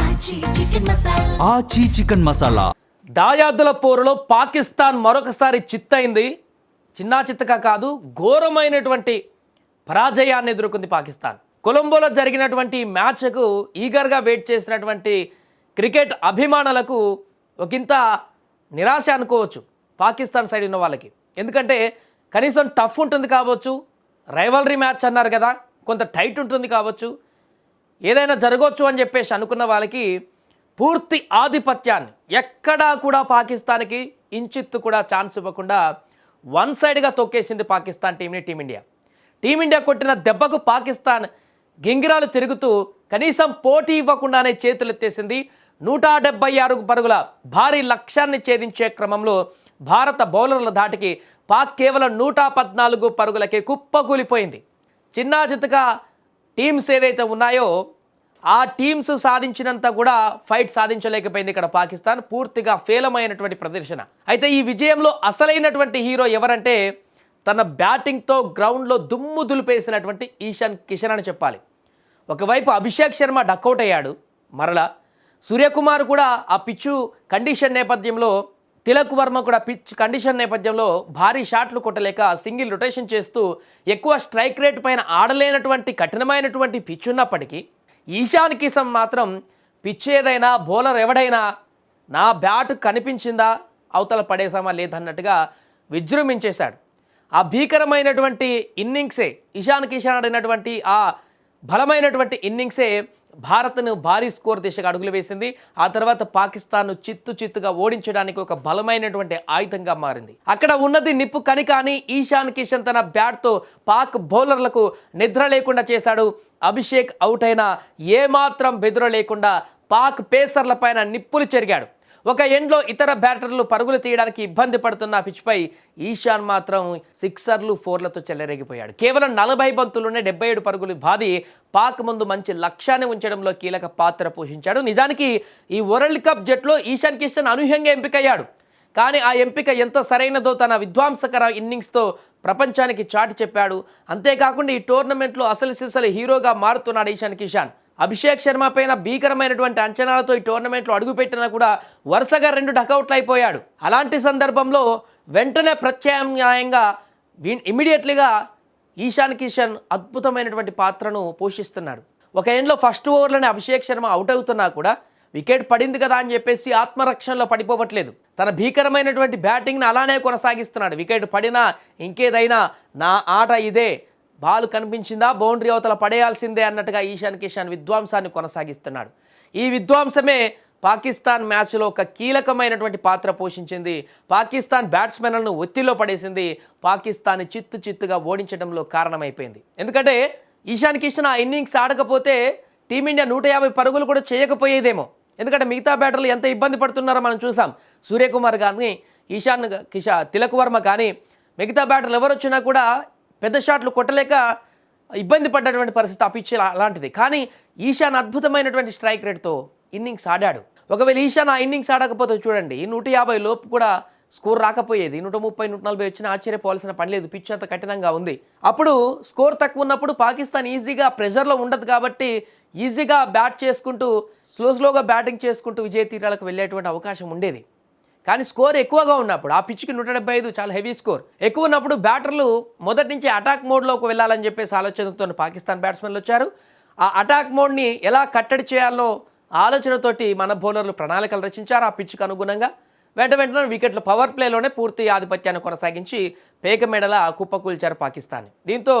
ఆచి chicken masala. Aachi chicken masala. దాయాదుల పోరులో పాకిస్తాన్ మరొకసారి చిత్తయింది చిన్నా చిత్తగా కాదు ఘోరమైనటువంటి పరాజయాన్ని ఎదుర్కొంది పాకిస్తాన్. కొలంబోలో జరిగినటువంటి మ్యాచ్కు ఈగర్గా వెయిట్ చేసినటువంటి క్రికెట్ అభిమానులకు ఒకంత నిరాశ అనుకోవచ్చు పాకిస్తాన్ సైడ్ ఉన్న వాళ్ళకి. ఎందుకంటే కనీసం టఫ్ ఉంటుంది కావచ్చు రైవలరీ మ్యాచ్ అన్నారు కదా కొంత టైట్ ఉంటుంది కావచ్చు ఏదైనా జరగవచ్చు అని చెప్పేసి అనుకున్న వాళ్ళకి పూర్తి ఆధిపత్యాన్ని ఎక్కడా కూడా పాకిస్తాన్కి ఇంచిత్తు కూడా ఛాన్స్ ఇవ్వకుండా వన్ సైడ్గా తొక్కేసింది పాకిస్తాన్ టీంని టీమిండియా. టీమిండియా కొట్టిన దెబ్బకు పాకిస్తాన్ గింగిరాలు తిరుగుతూ కనీసం పోటీ ఇవ్వకుండానే చేతులెత్తేసింది నూట డెబ్బై ఆరు పరుగుల భారీ లక్ష్యాన్ని ఛేదించే క్రమంలో భారత బౌలర్ల ధాటికి పాక్ కేవలం నూట పద్నాలుగు పరుగులకే కుప్పకూలిపోయింది. చిన్నా చితక టీమ్స్ ఏదైతే ఉన్నాయో ఆ టీమ్స్ సాధించినంత కూడా ఫైట్ సాధించలేకపోయింది ఇక్కడ పాకిస్తాన్. పూర్తిగా ఫేలమైనటువంటి ప్రదర్శన. అయితే ఈ విజయంలో అసలైనటువంటి హీరో ఎవరంటే తన బ్యాటింగ్తో గ్రౌండ్లో దుమ్ము దులిపేసినటువంటి ఈశాన్ కిషన్ అని చెప్పాలి. ఒకవైపు అభిషేక్ శర్మ డక్అవుట్ అయ్యాడు మరలా సూర్యకుమార్ కూడా ఆ పిచ్చు కండిషన్ నేపథ్యంలో తిలక్ వర్మ కూడా పిచ్ కండిషన్ నేపథ్యంలో భారీ షాట్లు కొట్టలేక సింగిల్ రొటేషన్ చేస్తూ ఎక్కువ స్ట్రైక్ రేట్ పైన ఆడలేనటువంటి కఠినమైనటువంటి పిచ్ ఉన్నప్పటికీ ఈశాన్ కిషన్ మాత్రం పిచ్ ఏదైనా బౌలర్ ఎవడైనా నా బ్యాట్ కనిపించిందా అవతల పడేసామా లేదన్నట్టుగా విజృంభించేశాడు. ఆ భీకరమైనటువంటి ఇన్నింగ్సే ఇషాన్ కిషాన్ ఆడినటువంటి ఆ బలమైనటువంటి ఇన్నింగ్సే భారత్ను భారీ స్కోర్ దిశగా అడుగులు వేసింది. ఆ తర్వాత పాకిస్తాన్ను చిత్తు చిత్తుగా ఓడించడానికి ఒక బలమైనటువంటి ఆయుధంగా మారింది. అక్కడ ఉన్నది నిప్పు కని కానీ ఈశాన్ కిషన్ తన బ్యాట్తో పాక్ బౌలర్లకు నిద్ర లేకుండా చేశాడు. అభిషేక్ అవుట్ అయినా ఏమాత్రం బెదుర లేకుండా పాక్ పేసర్ల పైన నిప్పులు చెరిగాడు. ఒక ఎండ్లో ఇతర బ్యాటర్లు పరుగులు తీయడానికి ఇబ్బంది పడుతున్న పిచ్పై ఈశాన్ మాత్రం సిక్సర్లు ఫోర్లతో చెలరేగిపోయాడు. కేవలం నలభై బంతుల్లోనే డెబ్బై ఏడు పరుగులు బాది పాక్ ముందు మంచి లక్ష్యాన్ని ఉంచడంలో కీలక పాత్ర పోషించాడు. నిజానికి ఈ వరల్డ్ కప్ జట్లో ఈశాన్ కిషన్ అనూహ్యంగా ఎంపికయ్యాడు. కానీ ఆ ఎంపిక ఎంత సరైనదో తన విధ్వంసకర ఇన్నింగ్స్తో ప్రపంచానికి చాటి చెప్పాడు. అంతేకాకుండా ఈ టోర్నమెంట్లో అసలు సిసలు హీరోగా మారుతున్నాడు ఈశాన్ కిషాన్. అభిషేక్ శర్మ పైన భీకరమైనటువంటి అంచనాలతో ఈ టోర్నమెంట్లో అడుగుపెట్టినా కూడా వరుసగా రెండు డకౌట్లు అయిపోయాడు. అలాంటి సందర్భంలో వెంటనే ప్రత్యామ్నాయంగా ఇమీడియట్లీగా ఈశాన్ కిషన్ అద్భుతమైనటువంటి పాత్రను పోషిస్తున్నాడు. ఒక ఎండ్లో ఫస్ట్ ఓవర్లోనే అభిషేక్ శర్మ అవుట్ అవుతున్నా కూడా వికెట్ పడింది కదా అని చెప్పేసి ఆత్మరక్షణలో పడిపోవట్లేదు. తన భీకరమైనటువంటి బ్యాటింగ్ని అలానే కొనసాగిస్తున్నాడు. వికెట్ పడినా ఇంకేదైనా నా ఆట ఇదే. బాల్ కనిపించిందా? బౌండరీ అవతల పడేయాల్సిందే అన్నట్టుగా ఈశాన్ కిషాన్ విద్వాంసాన్ని కొనసాగిస్తున్నాడు. ఈ విధ్వంసమే పాకిస్తాన్ మ్యాచ్లో ఒక కీలకమైనటువంటి పాత్ర పోషించింది. పాకిస్తాన్ బ్యాట్స్మెన్లను ఒత్తిడిలో పడేసింది. పాకిస్తాన్ చిత్తు చిత్తుగా ఓడించడంలో కారణమైపోయింది. ఎందుకంటే ఈశాన్ కిషన్ ఆ ఇన్నింగ్స్ ఆడకపోతే టీమిండియా నూట యాభై పరుగులు కూడా చేయకపోయేదేమో. ఎందుకంటే మిగతా బ్యాటర్లు ఎంత ఇబ్బంది పడుతున్నారో మనం చూసాం. సూర్యకుమార్ కానీ ఈశాన్ కిషా తిలక్ వర్మ కానీ మిగతా బ్యాటర్లు ఎవరు వచ్చినా కూడా పెద్ద షాట్లు కొట్టలేక ఇబ్బంది పడ్డటువంటి పరిస్థితి ఆ అలాంటిది కానీ ఈశాన్ అద్భుతమైనటువంటి స్ట్రైక్ రేట్తో ఇన్నింగ్స్ ఆడాడు. ఒకవేళ ఈశాన్ ఆ ఇన్నింగ్స్ ఆడకపోతే చూడండి నూట యాభై లోపు కూడా స్కోర్ రాకపోయేది. నూట ముప్పై నూట నలభై వచ్చినా ఆశ్చర్యపోవాల్సిన పని లేదు. పిచ్ అంత కఠినంగా ఉంది. అప్పుడు స్కోర్ తక్కువ ఉన్నప్పుడు పాకిస్తాన్ ఈజీగా ప్రెషర్లో ఉండదు కాబట్టి ఈజీగా బ్యాట్ చేసుకుంటూ స్లో స్లోగా బ్యాటింగ్ చేసుకుంటూ విజయ తీరాలకు వెళ్ళేటువంటి అవకాశం ఉండేది. కానీ స్కోర్ ఎక్కువగా ఉన్నప్పుడు ఆ పిచ్కి నూట డెబ్బై ఐదు చాలా హెవీ స్కోర్. ఎక్కువ ఉన్నప్పుడు బ్యాటర్లు మొదటి నుంచి అటాక్ మోడ్లోకి వెళ్ళాలని చెప్పేసి ఆలోచనతో పాకిస్తాన్ బ్యాట్స్మెన్లు వచ్చారు. ఆ అటాక్ మోడ్ని ఎలా కట్టడి చేయాలో ఆలోచనతోటి మన బౌలర్లు ప్రణాళికలు రచించారు ఆ పిచ్కి అనుగుణంగా. వెంట వెంటనే వికెట్ల పవర్ ప్లేలోనే పూర్తి ఆధిపత్యాన్ని కొనసాగించి పేక మెడల కుప్పకూల్చారు పాకిస్తాన్. దీంతో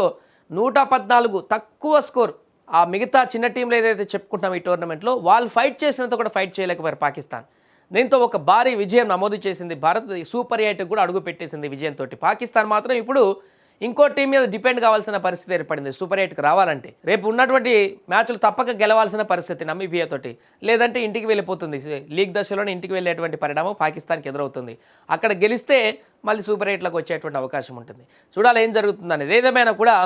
నూట పద్నాలుగు తక్కువ స్కోర్ ఆ మిగతా చిన్న టీంలు ఏదైతే చెప్పుకుంటాం ఈ టోర్నమెంట్లో వాళ్ళు ఫైట్ చేసినంత కూడా ఫైట్ చేయలేకపోయారు పాకిస్తాన్. దీంతో ఒక భారీ విజయం నమోదు చేసింది భారత్. సూపర్ ఎయిట్ కూడా అడుగు పెట్టేసింది విజయంతో పాకిస్తాన్ మాత్రం ఇప్పుడు ఇంకో టీం మీద డిపెండ్ కావాల్సిన పరిస్థితి ఏర్పడింది. సూపర్ ఎయిట్కి రావాలంటే రేపు ఉన్నటువంటి మ్యాచ్లు తప్పక గెలవాల్సిన పరిస్థితి నమీబియా తోటి. లేదంటే ఇంటికి వెళ్ళిపోతుంది. లీగ్ దశలోనే ఇంటికి వెళ్ళేటువంటి పరిణామం పాకిస్తాన్కి ఎదురవుతుంది. అక్కడ గెలిస్తే మళ్ళీ సూపర్ ఎయిట్లకు వచ్చేటువంటి అవకాశం ఉంటుంది. చూడాలి ఏం జరుగుతుంది అనేది. ఏదేమైనా కూడా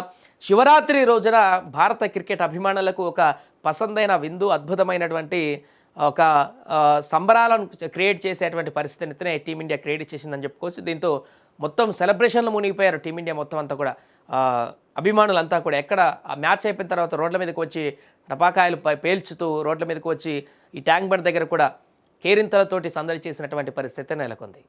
శివరాత్రి రోజున భారత క్రికెట్ అభిమానులకు ఒక పసందైన విందు అద్భుతమైనటువంటి ఒక సంబరాలను క్రియేట్ చేసేటువంటి పరిస్థితిని టీమిండియా క్రియేట్ చేసిందని చెప్పుకోవచ్చు. దీంతో మొత్తం సెలబ్రేషన్లు మునిగిపోయారు టీమిండియా మొత్తం అంతా కూడా. అభిమానులంతా కూడా ఎక్కడ ఆ మ్యాచ్ అయిపోయిన తర్వాత రోడ్ల మీదకి వచ్చి టపాకాయలు పేల్చుతూ రోడ్ల మీదకి వచ్చి ఈ ట్యాంక్ బండ్ దగ్గర కూడా కేరింతలతోటి సందడి చేసినటువంటి పరిస్థితి నెలకొంది.